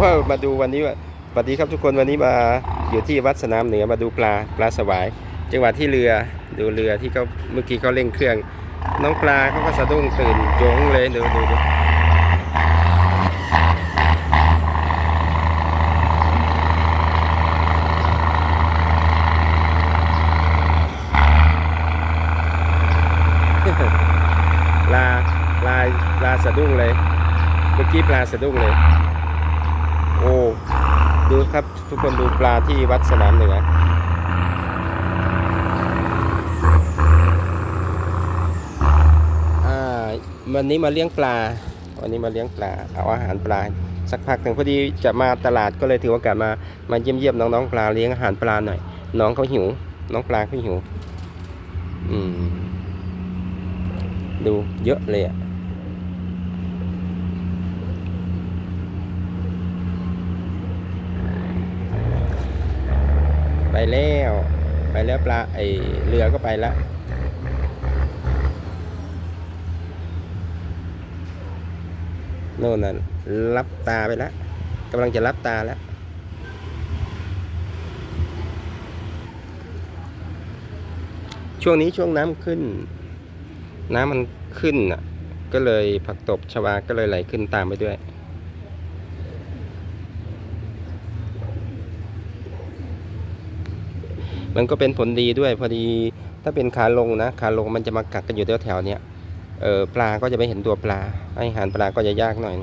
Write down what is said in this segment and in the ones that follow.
ว่ามาดูวันนี้ว่าสวัสดีครับทุกคนวันนี้มาอยู่ที่วัดสนามเหนือมาดูปลาปลาสวาย จังหวะที่เรือดูเรือที่เขาเมื่อกี้เขาเร่งเครื่อง น้องปลาเขาก็สะดุ้งตื่นโจงเลยดูดูดูปลาปลาปลาสะดุ้งเลย เมื่อกี้ปลาสะดุ้งเลย โอ้ดูครับทุกคนดูปลาที่วัดสนามเหนืออ่าวันนี้มาเลี้ยงปลา วันนี้มาเลี้ยงปลา เอาอาหารปลา สักพักหนึ่งพอดีจะมาตลาดก็เลยถือโอกาสมา มาเยี่ยมเยี่ยมน้องๆปลาเลี้ยงอาหารปลาหน่อย น้องเขาหิว น้องปลาเขาหิว อืม ดูเยอะเลยอะ ไปแล้ว ไปแล้วปลาไอเรือก็ไปแล้วโน่นน่ะรับตาไปแล้วกำลังจะรับตาแล้วช่วงนี้ช่วงน้ำขึ้น น้ำมันขึ้นอะ ก็เลยผักตบชวาก็เลยไหลขึ้นตามไปด้วย มันก็เป็นผลดีด้วยพอดีถ้าเป็นขาลงนะขาลงมันจะมากักกันอยู่แถวๆเนี้ยเออปลาก็จะไม่เห็นตัวปลาให้อาหารปลาก็จะยากหน่อย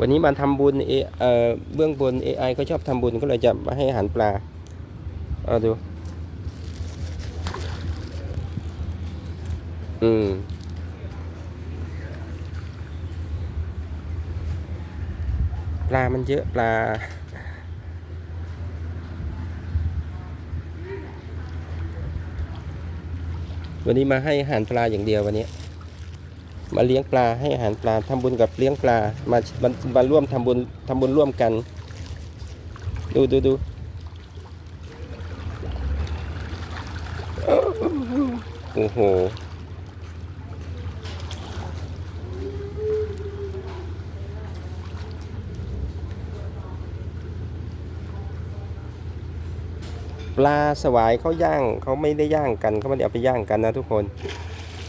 วันนี้มาทำบุญเอเอ่อเบื้องบน AI ก็ชอบทำบุญก็เลยจะมาให้อาหารปลาเอาดู อืม ปลามันเยอะปลา วันนี้มาให้อาหารปลาอย่างเดียววันนี้ มาเลี้ยงปลาให้อาหารปลาทำบุญกับเลี้ยงปลา มามามาร่วมทำบุญทำบุญร่วมกัน ดูดูดูโอ้โห ปลาสวายเขาย่างเขาไม่ได้ย่างกันเขาไม่ได้เอาไปย่างกันนะทุกคน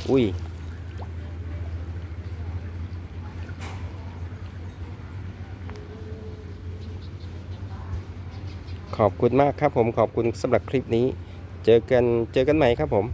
อุ้ยขอบคุณมากครับผมขอบคุณสำหรับคลิปนี้ เจอกันเจอกันใหม่ครับผม